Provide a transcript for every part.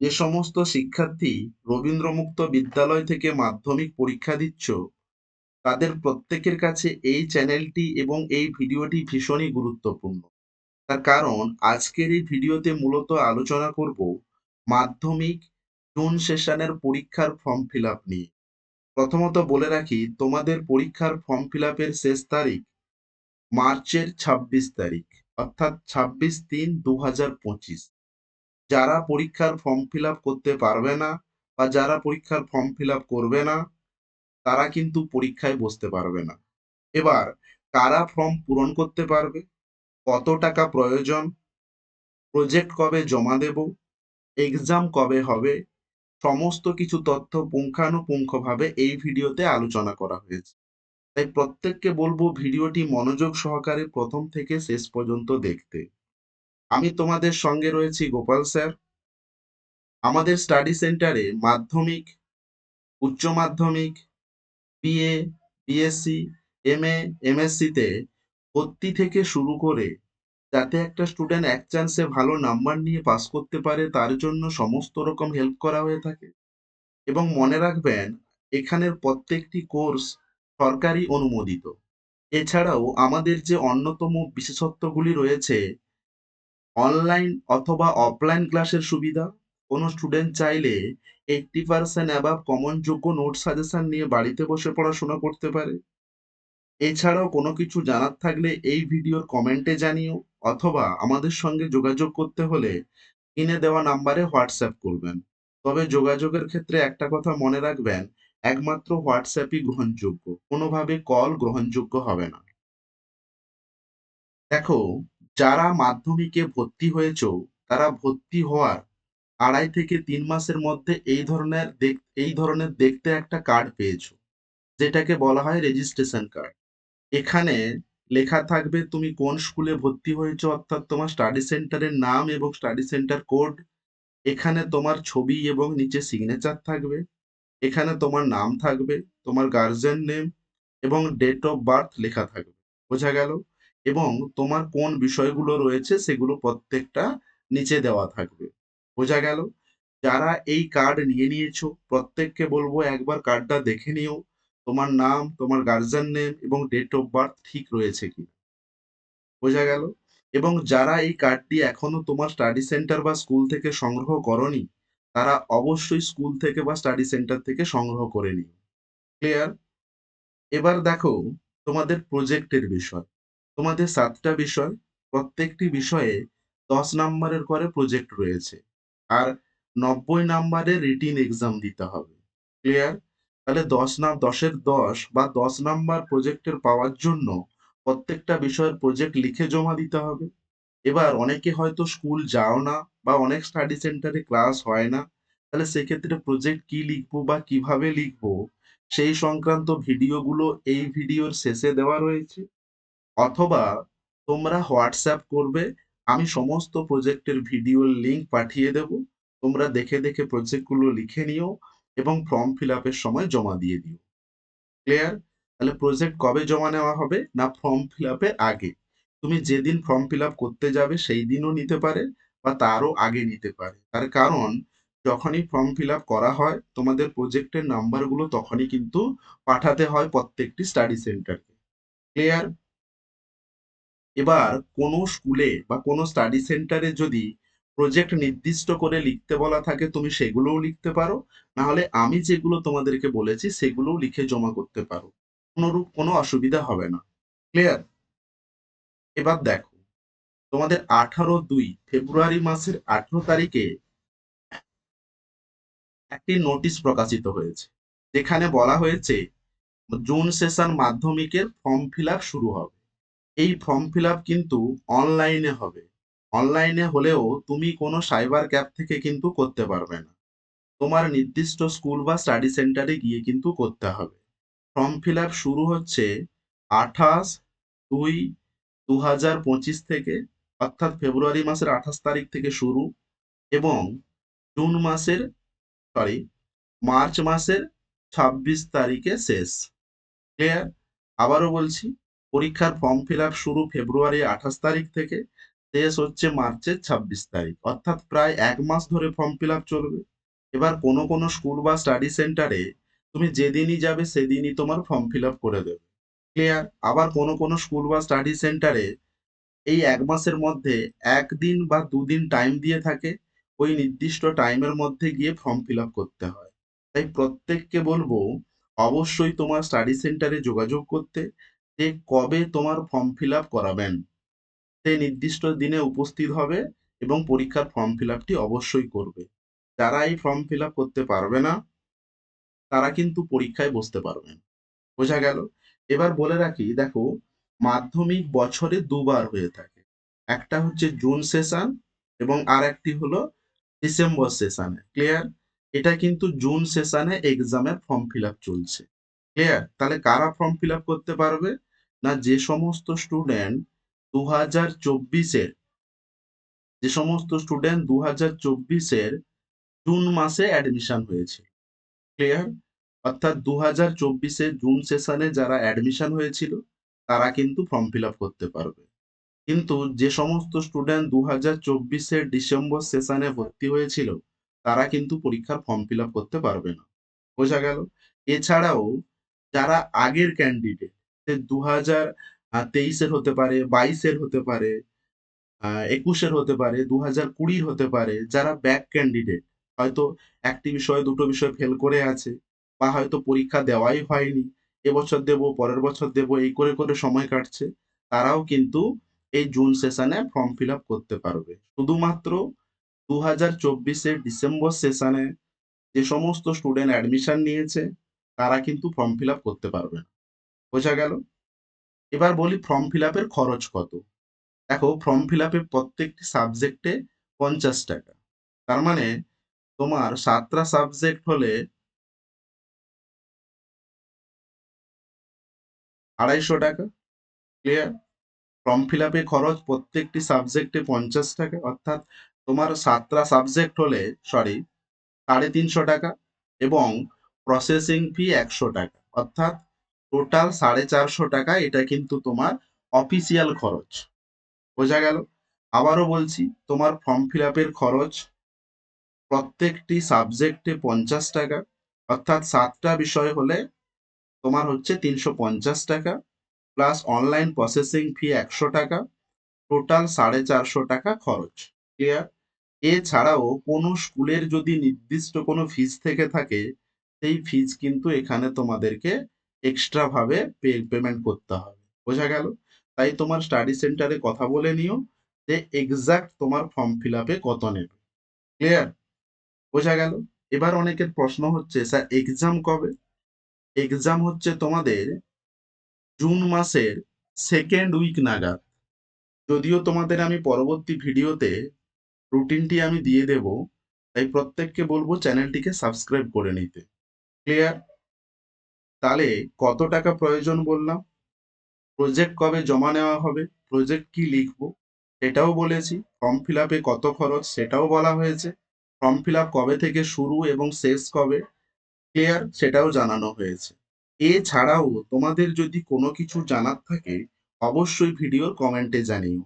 যে সমস্ত শিক্ষার্থী রবীন্দ্রমুক্ত বিদ্যালয় থেকে মাধ্যমিক পরীক্ষা দিচ্ছ, তাদের প্রত্যেকের কাছে এই চ্যানেলটি এবং এই ভিডিওটি ভীষণই গুরুত্বপূর্ণ। তার কারণ, আজকের এই ভিডিওতে মূলত আলোচনা করব মাধ্যমিক জুন সেশনের পরীক্ষার ফর্ম ফিল আপ নিয়ে। প্রথমত বলে রাখি, তোমাদের পরীক্ষার ফর্ম ফিল আপের শেষ তারিখ মার্চের ছাব্বিশ তারিখ, অর্থাৎ ছাব্বিশ তিন দু হাজার পঁচিশ। যারা পরীক্ষার ফর্ম ফিল করতে পারবে না বা যারা পরীক্ষার ফর্ম ফিল করবে না, তারা কিন্তু পরীক্ষায় বসতে পারবে না। এবার, কারা ফর্ম পূরণ করতে পারবে? কত টাকা প্রয়োজন? প্রজেক্ট কবে জমা দেব? এক্সাম কবে হবে? সমস্ত কিছু তথ্য পুঙ্খানুপুঙ্খভাবে এই ভিডিওতে আলোচনা করা হয়েছে। তাই প্রত্যেককে বলব ভিডিওটি মনোযোগ সহকারে প্রথম থেকে শেষ পর্যন্ত দেখতে। আমি তোমাদের সঙ্গে রয়েছি, গোপাল স্যার। আমাদের স্টাডি সেন্টারে মাধ্যমিক, উচ্চ মাধ্যমিক বিএ বিএসসি এম এ এমএসসিতে ভর্তি থেকে শুরু করে যাতে একটা স্টুডেন্ট এক চান্সে ভালো নাম্বার নিয়ে পাস করতে পারে, তার জন্য সমস্ত রকম হেল্প করা হয়ে থাকে। এবং মনে রাখবেন, এখানের প্রত্যেকটি কোর্স সরকারি অনুমোদিত। এছাড়াও আমাদের যে অন্যতম বিশেষত্বগুলি রয়েছে অনলাইন অথবা অফলাইন ক্লাসের সুবিধা? কোনো স্টুডেন্ট চাইলে এইটটি পার্সেন্ট অ্যাবাভ কমন যোগ্য নোট সাজেশন নিয়ে বাড়িতে বসে পড়াশোনা করতে পারে। এছাড়াও কোনো কিছু জানার থাকলে এই ভিডিওর কমেন্টে জানিও, অথবা আমাদের সঙ্গে যোগাযোগ করতে হলে কিনে দেওয়া নাম্বারে হোয়াটসঅ্যাপ করবেন। তবে যোগাযোগের ক্ষেত্রে একটা কথা মনে রাখবেন, একমাত্র হোয়াটসঅ্যাপই গ্রহণযোগ্য, কোনোভাবে কল গ্রহণযোগ্য হবে না। দেখো যারা মাধ্যমিকে ভর্তি হয়েছ, তারা ভর্তি হওয়ার আড়াই থেকে তিন মাসের মধ্যে এই ধরনের এই ধরনের দেখতে একটা কার্ড পেয়েছ, যেটাকে বলা হয় রেজিস্ট্রেশন কার্ড এখানে লেখা থাকবে তুমি কোন স্কুলে ভর্তি হয়েছো, অর্থাৎ তোমার স্টাডি সেন্টারের নাম এবং স্টাডি সেন্টার কোড এখানে তোমার ছবি এবং নিচে সিগনেচার থাকবে, এখানে তোমার নাম থাকবে, তোমার গার্জেন নেম এবং ডেট অফ বার্থ লেখা থাকবে, বোঝা গেল? এবং তোমার কোন বিষয়গুলো রয়েছে সেগুলো প্রত্যেকটা নিচে দেওয়া থাকবে। বোঝা গেল? যারা এই কার্ড নিয়ে নিয়েছো, প্রত্যেককে বলব একবার কার্ডটা দেখে নিও, তোমার নাম, তোমার গার্জেন নেম এবং ডেট অফ বার্থ ঠিক রয়েছে কি বোঝা গেল? এবং যারা এই কার্ডটি এখনও তোমার স্টাডি সেন্টার বা স্কুল থেকে সংগ্রহ করনি, তারা অবশ্যই স্কুল থেকে বা স্টাডি সেন্টার থেকে সংগ্রহ করে নিও। ক্লিয়ার এবার দেখো তোমাদের প্রজেক্টের বিষয়। তোমাদের সাতটা বিষয়, প্রত্যেকটি বিষয়ে দশ নাম্বারের করে প্রজেক্ট রয়েছে। আর নব্বই নাম্বারের রিটিন এক্সাম দিতে হবে। ক্লিয়ার তাহলে দশ নাম দশের দশ বা দশ নাম্বার প্রজেক্টের পাওয়ার জন্য প্রত্যেকটা বিষয়ের প্রজেক্ট লিখে জমা দিতে হবে। এবার অনেকে হয়তো স্কুল যাও না বা অনেক স্টাডি সেন্টারে ক্লাস হয় না, তাহলে সেক্ষেত্রে প্রজেক্ট কি লিখব বা কীভাবে লিখব, সেই সংক্রান্ত ভিডিওগুলো এই ভিডিওর শেষে দেওয়া রয়েছে। অথবা তোমরা হোয়াটসঅ্যাপ করবে, আমি সমস্ত প্রজেক্টের ভিডিওর লিঙ্ক পাঠিয়ে দেব। তোমরা দেখে দেখে প্রজেক্টগুলো লিখে নিও এবং ফর্ম ফিল আপের সময় জমা দিয়ে দিও। ক্লিয়ার তাহলে প্রজেক্ট কবে জমা নেওয়া হবে না ফর্ম ফিল আপের আগে? তুমি যেদিন ফর্ম ফিল আপ করতে যাবে সেই দিনও নিতে পারে বা তারও আগে নিতে পারে। তার কারণ, যখনই ফর্ম ফিল আপ করা হয়, তোমাদের প্রজেক্টের নাম্বারগুলো তখনই কিন্তু পাঠাতে হয় প্রত্যেকটি স্টাডি সেন্টারকে ক্লিয়ার এবার কোনো স্কুলে বা কোনো স্টাডি সেন্টারে যদি প্রজেক্ট নির্দিষ্ট করে লিখতে বলা থাকে, তুমি সেগুলোও লিখতে পারো। না হলে আমি যেগুলো তোমাদেরকে বলেছি, সেগুলোও লিখে জমা করতে পারো। কোনোরূপ কোনো অসুবিধা হবে না। ক্লিয়ার এবার দেখো, তোমাদের আঠারো দুই ফেব্রুয়ারি মাসের আঠারো তারিখে একটি নোটিশ প্রকাশিত হয়েছে। যেখানে বলা হয়েছে, জুন সেশন মাধ্যমিকের ফর্ম ফিল শুরু হবে। এই ফর্ম ফিল কিন্তু অনলাইনে হবে। অনলাইনে হলেও তুমি কোনো সাইবার ক্যাব থেকে কিন্তু করতে পারবে না। তোমার নির্দিষ্ট স্কুল বা স্টাডি সেন্টারে গিয়ে কিন্তু করতে হবে। ফর্ম ফিল শুরু হচ্ছে আঠাশ দুই দু হাজার পঁচিশ থেকে, অর্থাৎ ফেব্রুয়ারি মাসের আঠাশ তারিখ থেকে শুরু এবং জুন মাসের সরি মার্চ মাসের ছাব্বিশ তারিখে শেষ। ক্লিয়ার আবারও বলছি পরীক্ষার ফর্ম ফিল শুরু ফেব্রুয়ারি আঠাশ তারিখ থেকে, শেষ হচ্ছে মার্চের ছাব্বিশ তারিখ। অর্থাৎ প্রায় এক মাস ধরে ফর্ম ফিল চলবে। এবার কোনো কোনো স্কুল বা স্টাডি সেন্টারে তুমি যেদিনই যাবে সেদিনই তোমার ফর্ম ফিল করে দেবে। ক্লিয়ার আবার কোনো কোনো স্কুল বা স্টাডি সেন্টারে এই এক মাসের মধ্যে একদিন বা দুদিন টাইম দিয়ে থাকে, ওই নির্দিষ্ট টাইমের মধ্যে গিয়ে ফর্ম ফিল করতে হয়। তাই প্রত্যেককে বলব, অবশ্যই তোমার স্টাডি সেন্টারে যোগাযোগ করতে। যে কবে তোমার ফর্ম ফিল করাবেন সেই নির্দিষ্ট দিনে উপস্থিত হবে এবং পরীক্ষার ফর্ম ফিল অবশ্যই করবে। যারা এই ফর্ম ফিল করতে পারবে না, তারা কিন্তু পরীক্ষায় বসতে পারবে না। বোঝা গেল? এবার বলে রাখি, দেখো, মাধ্যমিক বছরে দুবার হয়ে থাকে। একটা হচ্ছে জুন সেশন এবং আর একটি হলো ডিসেম্বর সেশনে ক্লিয়ার এটা কিন্তু জুন সেশনে এক্সামের ফর্ম ফিল চলছে। ক্লিয়ার তাহলে কারা ফর্ম ফিল করতে পারবে? না, যে সমস্ত স্টুডেন্ট দু হাজার চব্বিশের, যে সমস্ত স্টুডেন্ট দু হাজার চব্বিশের জুন মাসে অ্যাডমিশন হয়েছে। ক্লিয়ার অর্থাৎ দু হাজার চব্বিশে জুন সেশনে যারা অ্যাডমিশন হয়েছিল, তারা কিন্তু ফর্ম ফিল আপ করতে পারবে। কিন্তু যে সমস্ত স্টুডেন্ট দু হাজার চব্বিশের ডিসেম্বর সেশনে ভর্তি হয়েছিল, তারা কিন্তু পরীক্ষার ফর্ম ফিল আপ করতে পারবে না। বোঝা গেল? এছাড়াও, যারা আগের ক্যান্ডিডেট দু হাজার তেইশের হতে পারে, বাইশের হতে পারে একুশের হতে পারে দু হাজার কুড়ির হতে পারে, যারা ব্যাক ক্যান্ডিডেট হয়তো একটি বিষয় দুটো বিষয় ফেল করে আছে বা হয়তো পরীক্ষা দেওয়াই হয়নি, এবছর দেবো, পরের বছর দেবো, এই করে করে সময় কাটছে, তারাও কিন্তু এই জুন সেশনে ফর্ম ফিল আপ করতে পারবে। শুধুমাত্র দু হাজার চব্বিশের ডিসেম্বর সেশনে যে সমস্ত স্টুডেন্ট অ্যাডমিশন নিয়েছে, তারা কিন্তু ফর্ম ফিল আপ করতে পারবে না। বোঝা গেল? এবার বলি ফর্ম ফিল আপের খরচ কত? দেখো ফর্ম ফিল আপে প্রত্যেকটি সাবজেক্টে পঞ্চাশ টাকা। তার মানে তোমার সাতটা সাবজেক্ট হলে আড়াইশো টাকা। ক্লিয়ার ফর্ম ফিল আপে খরচ প্রত্যেকটি সাবজেক্টে পঞ্চাশ টাকা। অর্থাৎ তোমার সাতটা সাবজেক্ট হলে সরি সাড়ে তিনশো টাকা এবং প্রসেসিং ফি একশো টাকা। অর্থাৎ টোটাল সাড়ে চারশো টাকা, এটা কিন্তু তোমার অফিসিয়াল খরচ। বোঝা গেল? আবারও বলছি, তোমার ফর্ম ফিল আপের খরচ প্রত্যেকটি সাবজেক্টে পঞ্চাশ টাকা, অর্থাৎ সাতটা বিষয় হলে তোমার হচ্ছে তিনশো পঞ্চাশ টাকা প্লাস অনলাইন প্রসেসিং ফি একশো টাকা টোটাল সাড়ে চারশো টাকা খরচ। ক্লিয়ার এছাড়াও কোনো স্কুলের যদি নির্দিষ্ট কোনো ফিজ থেকে থাকে, সেই ফিজ কিন্তু এখানে তোমাদেরকে এক্সট্রা ভাবে পেমেন্ট করতে হবে। বোঝা গেল? তাই তোমার স্টাডি সেন্টারে কথা বলে নিও যে এক্সাক্ট তোমার ফর্ম ফিল আপে কত নেবে। ক্লিয়ার বোঝা গেল? এবার অনেকের প্রশ্ন হচ্ছে, স্যার এক্সাম কবে? এক্সাম হচ্ছে তোমাদের জুন মাসের সেকেন্ড উইক নাগাদ। যদিও তোমাদের আমি পরবর্তী ভিডিওতে রুটিনটি আমি দিয়ে দেব, তাই প্রত্যেককে বলব চ্যানেলটিকে সাবস্ক্রাইব করে নিতে। ক্লিয়ার তাহলে কত টাকা প্রয়োজন বললাম? প্রজেক্ট কবে জমা নেওয়া হবে? প্রজেক্ট কি লিখব? সেটাও বলেছি। ফর্ম ফিল আপে কত খরচ সেটাও বলা হয়েছে। ফর্ম ফিল আপ কবে থেকে শুরু এবং শেষ কবে? ক্লিয়ার সেটাও জানানো হয়েছে। এছাড়াও তোমাদের যদি কোনো কিছু জানার থাকে, অবশ্যই ভিডিওর কমেন্টে জানিও।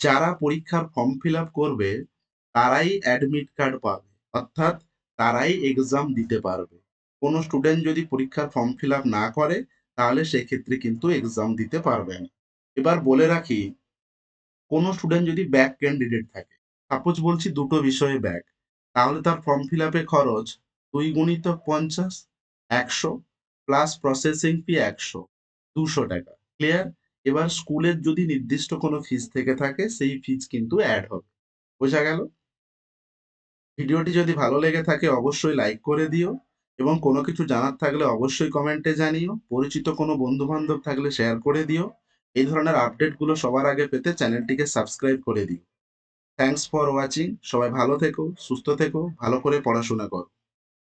যারা পরীক্ষার ফর্ম ফিল আপ করবে, তারাই অ্যাডমিট কার্ড পাবে। অর্থাৎ তারাই এক্সাম দিতে পারবে। কোনো স্টুডেন্ট যদি পরীক্ষার ফর্ম ফিল না করে, তাহলে সেক্ষেত্রে কিন্তু এক্সাম দিতে পারবে না এবার বলে রাখি, কোনো স্টুডেন্ট যদি ব্যাক ক্যান্ডিডেট থাকে সাপোজ বলছি দুটো বিষয়ে ব্যাক তাহলে তার ফর্ম ফিল খরচ দুই গুণিত পঞ্চাশ, একশো প্লাস প্রসেসিং ফি একশো, দুশো টাকা। ক্লিয়ার এবার স্কুলের যদি নির্দিষ্ট কোনো ফিজ থেকে থাকে, সেই ফিজ কিন্তু অ্যাড হবে। বোঝা গেল? ভিডিওটি যদি ভালো লেগে থাকে, অবশ্যই লাইক করে দিও। এবং কোনো কিছু জানার থাকলে অবশ্যই কমেন্টে জানিও। পরিচিত কোনো বন্ধুবান্ধব থাকলে শেয়ার করে দিও। এই ধরনের আপডেটগুলো সবার আগে পেতে চ্যানেলটিকে সাবস্ক্রাইব করে দিও। থ্যাংকস ফর ওয়াচিং সবাই ভালো থেকো, সুস্থ থেকো, ভালো করে পড়াশোনা করো।